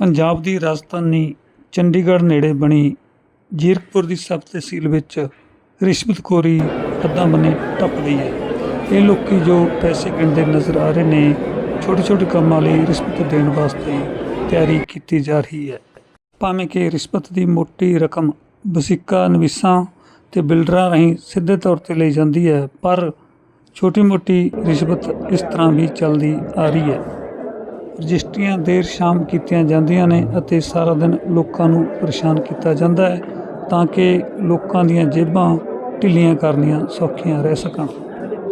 ਪੰਜਾਬ ਦੀ ਰਾਜਧਾਨੀ ਚੰਡੀਗੜ੍ਹ ਨੇੜੇ ਬਣੀ ਜ਼ੀਰਕਪੁਰ ਦੀ ਸਬ ਤਹਿਸੀਲ ਵਿੱਚ ਰਿਸ਼ਵਤਖੋਰੀ ਹੱਦਾਂ ਟੱਪ ਗਈ ਹੈ। ਇਹ ਲੋਕੀ ਜੋ ਪੈਸੇ ਗਿਣਦੇ ਨਜ਼ਰ ਆ ਰਹੇ ਨੇ ਛੋਟੇ ਛੋਟੇ ਕੰਮਾਂ ਲਈ ਰਿਸ਼ਵਤ ਦੇਣ ਵਾਸਤੇ ਤਿਆਰੀ ਕੀਤੀ ਜਾ ਰਹੀ ਹੈ। ਭਾਵੇਂ ਕਿ ਰਿਸ਼ਵਤ ਦੀ ਮੋਟੀ ਰਕਮ ਵਸੀਕਾ, ਨਵੀਸਾਂ ਤੇ ਬਿਲਡਰਾਂ ਰਾਹੀਂ ਸਿੱਧੇ ਤੌਰ ਤੇ ਲਈ ਜਾਂਦੀ ਹੈ, ਪਰ ਛੋਟੀ ਮੋਟੀ ਰਿਸ਼ਵਤ ਇਸ ਤਰ੍ਹਾਂ ਵੀ ਚੱਲਦੀ ਆ ਰਹੀ ਹੈ। ਰਜਿਸਟਰੀਆਂ ਦੇਰ ਸ਼ਾਮ ਕੀਤੀਆਂ ਜਾਂਦੀਆਂ ਨੇ ਅਤੇ ਸਾਰਾ ਦਿਨ ਲੋਕਾਂ ਨੂੰ ਪਰੇਸ਼ਾਨ ਕੀਤਾ ਜਾਂਦਾ ਹੈ ਤਾਂ ਕਿ ਲੋਕਾਂ ਦੀਆਂ ਜੇਬਾਂ ਢਿੱਲੀਆਂ ਕਰਨੀਆਂ ਸੌਖੀਆਂ ਰਹਿ ਸਕਣ।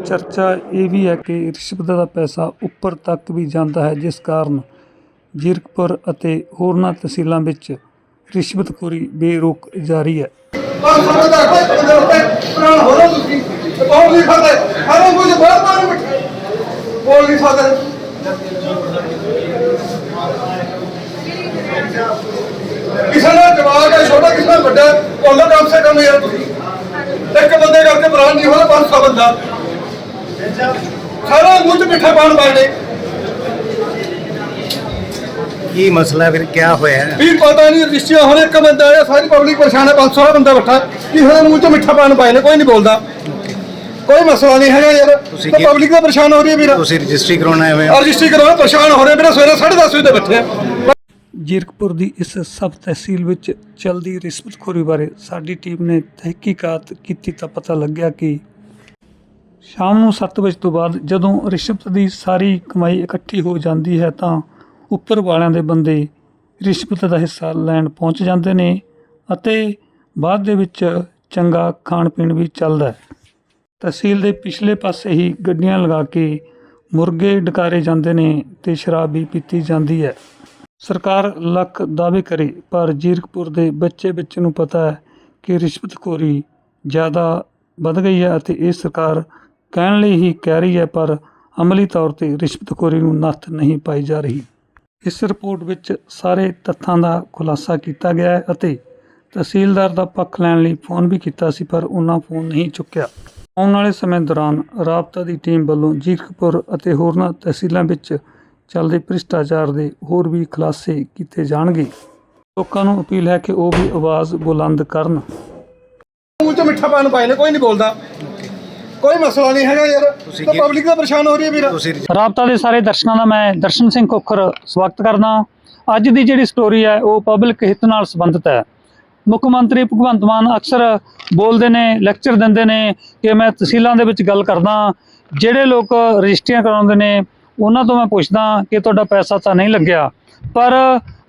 ਚਰਚਾ ਇਹ ਵੀ ਹੈ ਕਿ ਰਿਸ਼ਵਤ ਦਾ ਪੈਸਾ ਉੱਪਰ ਤੱਕ ਵੀ ਜਾਂਦਾ ਹੈ, ਜਿਸ ਕਾਰਨ ਜੀਰਕਪੁਰ ਅਤੇ ਹੋਰਨਾਂ ਤਹਿਸੀਲਾਂ ਵਿੱਚ ਰਿਸ਼ਵਤਖੋਰੀ ਬੇਰੋਕ ਜਾਰੀ ਹੈ। ਪਰ ਸਾਨੂੰ ਤਾਂ ਕੋਈ ਪੰਦਰ ਰੁਪਏ ਪੁਰਾਣਾ ਹੋ ਰਿਹਾ ਤੁਸੀਂ ਤੇ ਕੌਣ ਨਹੀਂ ਖਾਂਦੇ ਹਰੋਂ ਕੁਝ ਬਾਹਰ ਬਾਹਰ ਬਿਠੇ ਬੋਲ ਨਹੀਂ ਸਕਦੇ ਕਿਸੇ ਦਾ ਜਵਾਬ ਹੈ ਛੋਟਾ ਕਿਸੇ ਦਾ ਵੱਡਾ ਉਹਦਾ ਕਮ ਸੇ ਕਮ ਯਾਰ ਤੁਸੀਂ। ਇੱਕ ਬੰਦੇ ਕਰਕੇ ਬਰਾਨ ਨਹੀਂ ਹੋਣਾ 500 ਬੰਦਾ। ਸਾਰਾ ਮੂੰਹ ਚ ਮਿੱਠਾ ਪਾਣ ਬਾੜੇ ਕੀ ਮਸਲਾ ਫਿਰ ਕੀ ਹੋਇਆ? ਵੀ ਪਤਾ ਨਹੀਂ ਰਿਸ਼ਤਿਆਂ ਹੁਣ ਇੱਕ ਬੰਦਾ ਆਇਆ ਸਾਰੀ ਪਬਲਿਕ ਪਰੇਸ਼ਾਨ ਹੈ 500 ਵਾਲਾ ਬੰਦਾ ਬੈਠਾ। ਕੀ ਹੋਇਆ ਮੂੰਹ ਚ ਮਿੱਠਾ ਪਾਣ ਪਾਏ ਨੇ ਕੋਈ ਨਹੀਂ ਬੋਲਦਾ। ਕੋਈ ਮਸਲਾ ਨਹੀਂ ਹੈਗਾ ਯਾਰ। ਤੁਸੀਂ ਪਬਲਿਕ ਤਾਂ ਪਰੇਸ਼ਾਨ ਹੋ ਰਹੀ ਹੈ ਵੀਰ। ਤੁਸੀਂ ਰਜਿਸਟਰੀ ਕਰਾਉਣ ਹੋ? ਰਜਿਸਟਰੀ ਕਰਵਾਉਣਾ ਪਰੇਸ਼ਾਨ ਹੋ ਰਹੇ ਵੀਰ ਸਵੇਰੇ 10:30 ਵਜੇ ਦੇ ਬੈਠੇ ਆ। ਜੀਰਕਪੁਰ ਦੀ ਇਸ ਸਬ ਤਹਿਸੀਲ ਵਿੱਚ ਚਲਦੀ ਰਿਸ਼ਵਤਖੋਰੀ ਬਾਰੇ ਸਾਡੀ ਟੀਮ ਨੇ ਤਹਿਕੀਕਾਤ ਕੀਤੀ ਤਾਂ ਪਤਾ ਲੱਗਿਆ ਕਿ ਸ਼ਾਮ ਨੂੰ 7 ਵਜੇ ਤੋਂ ਬਾਅਦ ਜਦੋਂ ਰਿਸ਼ਵਤ ਦੀ ਸਾਰੀ ਕਮਾਈ ਇਕੱਠੀ ਹੋ ਜਾਂਦੀ ਹੈ ਤਾਂ ਉੱਪਰ ਵਾਲਿਆਂ ਦੇ ਬੰਦੇ ਰਿਸ਼ਵਤ ਦਾ ਹਿੱਸਾ ਲੈਣ ਪਹੁੰਚ ਜਾਂਦੇ ਨੇ ਅਤੇ ਬਾਅਦ ਦੇ ਵਿੱਚ ਚੰਗਾ ਖਾਣ ਪੀਣ ਵੀ ਚੱਲਦਾ ਹੈ। ਤਹਿਸੀਲ ਦੇ ਪਿਛਲੇ ਪਾਸੇ ਹੀ ਗੱਡੀਆਂ ਲਗਾ ਕੇ ਮੁਰਗੇ ਡਕਾਰੇ ਜਾਂਦੇ ਨੇ ਤੇ ਸ਼ਰਾਬ ਵੀ ਪੀਤੀ ਜਾਂਦੀ ਹੈ। ਸਰਕਾਰ ਲੱਖ ਦਾਅਵੇ ਕਰੇ, ਪਰ ਜੀਰਕਪੁਰ ਦੇ ਬੱਚੇ ਬੱਚੇ ਨੂੰ ਪਤਾ ਹੈ ਕਿ ਰਿਸ਼ਵਤਖੋਰੀ ਜ਼ਿਆਦਾ ਵੱਧ ਗਈ ਹੈ ਅਤੇ ਇਹ ਸਰਕਾਰ ਕਹਿਣ ਲਈ ਹੀ ਕਹਿ ਰਹੀ ਹੈ, ਪਰ ਅਮਲੀ ਤੌਰ ਤੇ ਰਿਸ਼ਵਤਖੋਰੀ ਨੂੰ ਨੱਥ ਨਹੀਂ ਪਾਈ ਜਾ ਰਹੀ। ਇਸ ਰਿਪੋਰਟ ਵਿੱਚ ਸਾਰੇ ਤੱਥਾਂ ਦਾ ਖੁਲਾਸਾ ਕੀਤਾ ਗਿਆ ਹੈ ਅਤੇ ਤਹਿਸੀਲਦਾਰ ਦਾ ਪੱਖ ਲੈਣ ਲਈ ਫੋਨ ਵੀ ਕੀਤਾ ਸੀ, ਪਰ ਉਹਨਾਂ ਫੋਨ ਨਹੀਂ ਚੁੱਕਿਆ। ਆਉਣ ਵਾਲੇ ਸਮੇਂ ਦੌਰਾਨ ਰਾਬਤਾ ਦੀ ਟੀਮ ਵੱਲੋਂ ਜੀਰਕਪੁਰ ਅਤੇ ਹੋਰਨਾਂ ਤਹਿਸੀਲਾਂ ਵਿੱਚ ਚੱਲਦੇ ਭ੍ਰਿਸ਼ਟਾਚਾਰ ਦੇ ਹੋਰ ਵੀ ਖੁਲਾਸੇ ਕੀਤੇ ਜਾਣਗੇ। ਲੋਕਾਂ ਨੂੰ ਅਪੀਲ ਹੈ ਕਿ ਉਹ ਵੀ ਆਵਾਜ਼ ਬੁਲੰਦ ਕਰਨ। ਮੂੰਹ ਚ ਮਿੱਠਾ ਪਾਣ ਪਾਏ ਨੇ ਕੋਈ ਨਹੀਂ ਬੋਲਦਾ। ਕੋਈ ਮਸਲਾ ਨਹੀਂ ਹੈਗਾ ਯਾਰ। ਤੁਸੀਂ ਤੇ ਪਬਲਿਕ ਤਾਂ ਪਰੇਸ਼ਾਨ ਹੋ ਰਹੀ ਹੈ ਵੀਰ। ਰਾਬਤਾ ਦੇ ਸਾਰੇ ਦਰਸ਼ਕਾਂ ਦਾ ਮੈਂ ਦਰਸ਼ਨ ਸਿੰਘ ਕੋਖਰ ਸਵਾਗਤ ਕਰਦਾ ਅੱਜ ਦੀ ਜਿਹੜੀ ਸਟੋਰੀ ਹੈ ਉਹ ਪਬਲਿਕ ਹਿੱਤ ਨਾਲ ਸੰਬੰਧਿਤ ਹੈ। ਮੁੱਖ ਮੰਤਰੀ ਭਗਵੰਤ ਮਾਨ ਅਕਸਰ ਬੋਲਦੇ ਨੇ ਲੈਕਚਰ ਦਿੰਦੇ ਨੇ ਕਿ ਮੈਂ ਤਹਿਸੀਲਾਂ ਦੇ ਵਿੱਚ ਗੱਲ ਕਰਦਾ ਜਿਹੜੇ ਲੋਕ ਰਜਿਸਟਰੀਆਂ ਕਰਾਉਂਦੇ ਨੇ ਉਹਨਾਂ ਤੋਂ ਮੈਂ ਪੁੱਛਦਾ ਕਿ ਤੁਹਾਡਾ ਪੈਸਾ ਤਾਂ ਨਹੀਂ ਲੱਗਿਆ, ਪਰ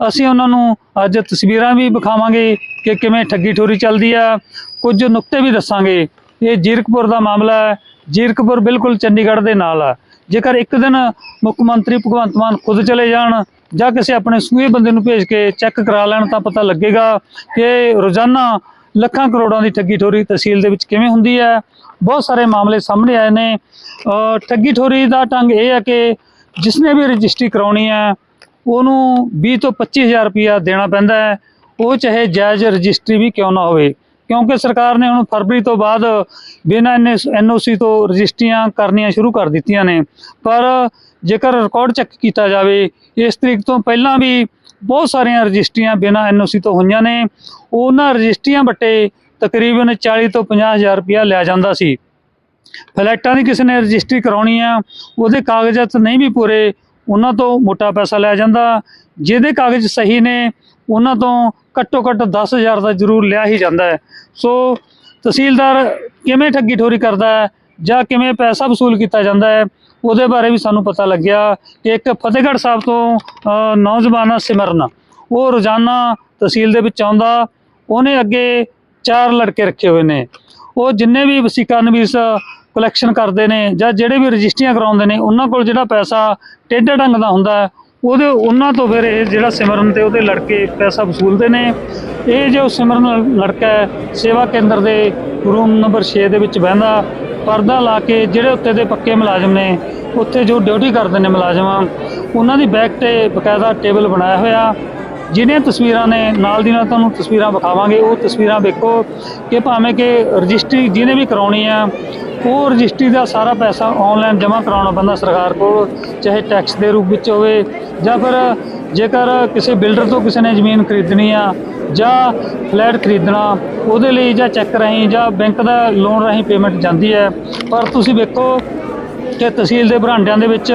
ਅਸੀਂ ਉਹਨਾਂ ਨੂੰ ਅੱਜ ਤਸਵੀਰਾਂ ਵੀ ਵਿਖਾਵਾਂਗੇ ਕਿ ਕਿਵੇਂ ਠੱਗੀ ਠੋਰੀ ਚੱਲਦੀ ਆ ਕੁਝ ਨੁਕਤੇ ਵੀ ਦੱਸਾਂਗੇ। ਇਹ ਜੀਰਕਪੁਰ ਦਾ ਮਾਮਲਾ ਹੈ। ਜੀਰਕਪੁਰ ਬਿਲਕੁਲ ਚੰਡੀਗੜ੍ਹ ਦੇ ਨਾਲ ਆ ਜੇਕਰ ਇੱਕ ਦਿਨ ਮੁੱਖ ਮੰਤਰੀ ਭਗਵੰਤ ਮਾਨ ਖੁਦ ਚਲੇ ਜਾਣ ਜਾਂ ਕਿਸੇ ਆਪਣੇ ਸੂਹੇ ਬੰਦੇ ਨੂੰ ਭੇਜ ਕੇ ਚੈੱਕ ਕਰਾ ਲੈਣ ਤਾਂ ਪਤਾ ਲੱਗੇਗਾ ਕਿ ਰੋਜ਼ਾਨਾ ਲੱਖਾਂ ਕਰੋੜਾਂ ਦੀ ਠੱਗੀ ਠੋਰੀ ਤਹਿਸੀਲ ਦੇ ਵਿੱਚ ਕਿਵੇਂ ਹੁੰਦੀ ਹੈ। ਬਹੁਤ ਸਾਰੇ ਮਾਮਲੇ ਸਾਹਮਣੇ ਆਏ ਨੇ। ਠੱਗੀ ਠੋਰੀ ਦਾ ਢੰਗ ਇਹ ਹੈ ਕਿ ਜਿਸਨੇ ਵੀ ਰਜਿਸਟਰੀ ਕਰਾਉਣੀ ਹੈ, ਉਹਨੂੰ 20 ਤੋਂ 25000 ਰੁਪਇਆ ਦੇਣਾ ਪੈਂਦਾ ਹੈ। ਉਹ ਚਾਹੇ ਜਾਇਜ਼ ਰਜਿਸਟਰੀ ਵੀ ਕਿਉਂ ਨਾ ਹੋਵੇ, ਕਿਉਂਕਿ ਸਰਕਾਰ ਨੇ ਹੁਣ ਫਰਵਰੀ ਤੋਂ ਬਾਅਦ ਬਿਨਾਂ ਐਨਓਸੀ ਤੋਂ ਰਜਿਸਟਰੀਆਂ ਕਰਨੀਆਂ ਸ਼ੁਰੂ ਕਰ ਦਿੱਤੀਆਂ ਨੇ। ਪਰ ਜੇਕਰ ਰਿਕਾਰਡ ਚੈੱਕ ਕੀਤਾ ਜਾਵੇ, ਇਸ ਤਰੀਕ ਤੋਂ ਪਹਿਲਾਂ ਵੀ ਬਹੁਤ ਸਾਰੀਆਂ ਰਜਿਸਟਰੀਆਂ ਬਿਨਾਂ ਐਨਓਸੀ ਤੋਂ ਹੋਈਆਂ ਨੇ। ਉਹਨਾਂ ਰਜਿਸਟਰੀਆਂ ਬੱਟੇ ਤਕਰੀਬਨ 40 ਤੋਂ 50000 ਰੁਪਇਆ ਲਿਆ ਜਾਂਦਾ ਸੀ। ਫਲੈਟਾਂ ਦੀ ਕਿਸੇ ਨੇ ਰਜਿਸਟਰੀ ਕਰਾਉਣੀ ਆ, ਉਹਦੇ ਕਾਗਜ਼ਾਤ ਨਹੀਂ ਵੀ ਪੂਰੇ, ਉਹਨਾਂ ਤੋਂ ਮੋਟਾ ਪੈਸਾ ਲਿਆ ਜਾਂਦਾ। ਜਿਹਦੇ ਕਾਗਜ਼ ਸਹੀ ਨੇ, ਉਹਨਾਂ ਤੋਂ ਘੱਟੋ ਘੱਟ 10000 ਦਾ ਜ਼ਰੂਰ ਲਿਆ ਹੀ ਜਾਂਦਾ ਹੈ। ਸੋ ਤਹਿਸੀਲਦਾਰ ਕਿਵੇਂ ਠੱਗੀ ਠੋਰੀ ਕਰਦਾ ਹੈ ਜਾਂ ਕਿਵੇਂ ਪੈਸਾ ਵਸੂਲ ਕੀਤਾ ਜਾਂਦਾ ਹੈ, ਉਹਦੇ ਬਾਰੇ ਵੀ ਸਾਨੂੰ ਪਤਾ ਲੱਗਿਆ ਕਿ ਇੱਕ ਫਤਿਹਗੜ੍ਹ ਸਾਹਿਬ ਤੋਂ ਨੌਜਵਾਨ ਆ ਸਿਮਰਨ। ਉਹ ਰੋਜ਼ਾਨਾ ਤਹਿਸੀਲ ਦੇ ਵਿੱਚ ਆਉਂਦਾ, ਉਹਨੇ ਅੱਗੇ ਚਾਰ ਲੜਕੇ ਰੱਖੇ ਹੋਏ ਨੇ। ਉਹ ਜਿੰਨੇ ਵੀ ਵਸੀਕਾ ਨਵੀਸ ਕਲੈਕਸ਼ਨ ਕਰਦੇ ਨੇ ਜਾਂ ਜਿਹੜੇ ਵੀ ਰਜਿਸਟਰੀਆਂ ਕਰਾਉਂਦੇ ਨੇ, ਉਹਨਾਂ ਕੋਲ ਜਿਹੜਾ ਪੈਸਾ ਟੇਢੇ ਢੰਗ ਦਾ ਹੁੰਦਾ ਉਹਦੇ, ਉਹਨਾਂ ਤੋਂ ਫਿਰ ਇਹ ਜਿਹੜਾ ਸਿਮਰਨ ਤੇ ਉਹਦੇ ਲੜਕੇ ਪੈਸਾ ਵਸੂਲਦੇ ਨੇ। ਇਹ ਜੋ ਸਿਮਰਨ ਲੜਕਾ ਸੇਵਾ ਕੇਂਦਰ ਦੇ ਰੂਮ ਨੰਬਰ 6 ਦੇ ਵਿੱਚ ਬਹਿੰਦਾ, ਪਰਦਾ ਲਾ ਕੇ ਜਿਹੜੇ ਉੱਤੇ ਦੇ ਪੱਕੇ ਮੁਲਾਜ਼ਮ ਨੇ, ਉੱਥੇ ਜੋ ਡਿਊਟੀ ਕਰਦੇ ਨੇ ਮੁਲਾਜ਼ਮ, ਉਹਨਾਂ ਦੀ ਬੈਕ ਤੇ ਬਕਾਇਦਾ ਟੇਬਲ ਬਣਾਇਆ ਹੋਇਆ। ਜਿਹੜੀਆਂ ਤਸਵੀਰਾਂ ਨੇ ਨਾਲ ਦੀ ਨਾਲ ਤੁਹਾਨੂੰ ਤਸਵੀਰਾਂ ਵਿਖਾਵਾਂਗੇ, ਉਹ ਤਸਵੀਰਾਂ ਵੇਖੋ ਕਿ ਭਾਵੇਂ ਕਿ ਰਜਿਸਟਰੀ ਜਿਹਨੇ ਵੀ ਕਰਾਉਣੀ ਆ, ਉਹ ਰਜਿਸਟਰੀ ਦਾ ਸਾਰਾ ਪੈਸਾ ਆਨਲਾਈਨ ਜਮ੍ਹਾਂ ਕਰਾਉਣਾ ਪੈਂਦਾ ਸਰਕਾਰ ਕੋਲ, ਚਾਹੇ ਟੈਕਸ ਦੇ ਰੂਪ ਵਿੱਚ ਹੋਵੇ ਜਾਂ ਫਿਰ ਜੇਕਰ ਕਿਸੇ ਬਿਲਡਰ ਤੋਂ ਕਿਸੇ ਨੇ ਜ਼ਮੀਨ ਖਰੀਦਣੀ ਆ ਜਾਂ ਫਲੈਟ ਖਰੀਦਣਾ, ਉਹਦੇ ਲਈ ਜਾਂ ਚੈੱਕ ਰਾਹੀਂ ਜਾਂ ਬੈਂਕ ਦਾ ਲੋਨ ਰਾਹੀਂ ਪੇਮੈਂਟ ਜਾਂਦੀ ਹੈ। ਪਰ ਤੁਸੀਂ ਵੇਖੋ ਕਿ ਤਹਿਸੀਲ ਦੇ ਬਰਾਂਡਿਆਂ ਦੇ ਵਿੱਚ,